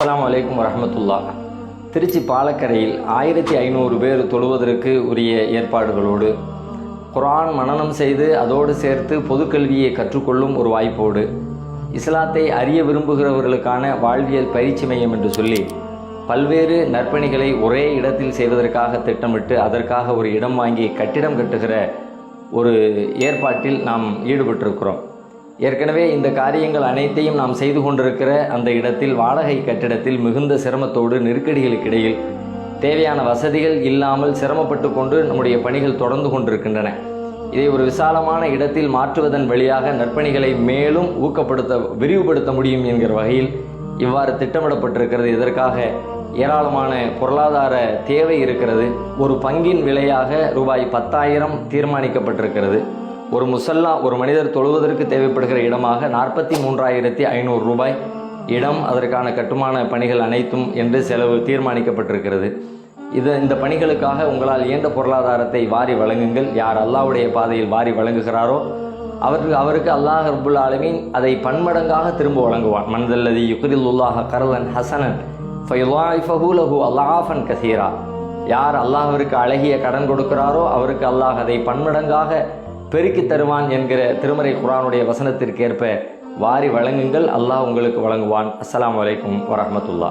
அஸ்ஸலாமு அலைக்கும் வரமத்துல்லா திருச்சி பாலக்கரையில் ஆயிரத்தி ஐநூறு பேர் தொழுவதற்கு உரிய ஏற்பாடுகளோடு குரான் மனனம் செய்து அதோடு சேர்த்து பொதுக்கல்வியை கற்றுக்கொள்ளும் ஒரு வாய்ப்போடு இஸ்லாத்தை அறிய விரும்புகிறவர்களுக்கான வாழ்வியல் பயிற்சி மையம் என்று சொல்லி பல்வேறு நற்பணிகளை ஒரே இடத்தில் செய்வதற்காக திட்டமிட்டு அதற்காக ஒரு இடம் வாங்கி கட்டிடம் கட்டுகிற ஒரு ஏற்பாட்டில் நாம் ஈடுபட்டிருக்கிறோம். ஏற்கனவே இந்த காரியங்கள் அனைத்தையும் நாம் செய்து கொண்டிருக்கிற அந்த இடத்தில் வாடகை கட்டிடத்தில் மிகுந்த சிரமத்தோடு நெருக்கடிகளுக்கிடையில் தேவையான வசதிகள் இல்லாமல் சிரமப்பட்டு கொண்டு நம்முடைய பணிகள் தொடர்ந்து கொண்டிருக்கின்றன. இதை ஒரு விசாலமான இடத்தில் மாற்றுவதன் வழியாக நற்பணிகளை மேலும் ஊக்கப்படுத்த விரிவுபடுத்த முடியும் என்கிற வகையில் இவ்வாறு திட்டமிடப்பட்டிருக்கிறது. இதற்காக ஏராளமான பொருளாதார தேவை இருக்கிறது. ஒரு பங்கின் விலையாக ரூபாய் பத்தாயிரம் தீர்மானிக்கப்பட்டிருக்கிறது. ஒரு முசல்லா ஒரு மனிதர் தொழுவதற்கு தேவைப்படுகிற இடமாக நாற்பத்தி மூன்றாயிரத்தி ஐநூறு ரூபாய். இடம் அதற்கான கட்டுமான பணிகள் அனைத்தும் என்று செலவு தீர்மானிக்கப்பட்டிருக்கிறது. இது இந்த பணிகளுக்காக உங்களால் இயன்ற பொருளாதாரத்தை வாரி வழங்குங்கள். யார் அல்லாஹ்வுடைய பாதையில் வாரி வழங்குகிறாரோ அவருக்கு அவருக்கு அல்லாஹ் ரபுல் ஆலமீன் அதை பன்மடங்காக திரும்ப வழங்குவான். மனதல்லதி யுக்ரிலுல்லாஹ கரலன் ஹசனன் ஃபயுலாஃபஹூலஹு அல்லாஃபன் கசீரா. யார் அல்லாஹ்விற்கு அழகிய கடன் கொடுக்கிறாரோ அவருக்கு அல்லாஹ் அதை பன்மடங்காக பெருக்கி தருவான் என்கிற திருமறை குரானுடைய வசனத்திற்கேற்ப வாரி வழங்குங்கள். அல்லாஹ் உங்களுக்கு வழங்குவான். அஸ்லாம் அலைக்கும் வரமத்துல்லா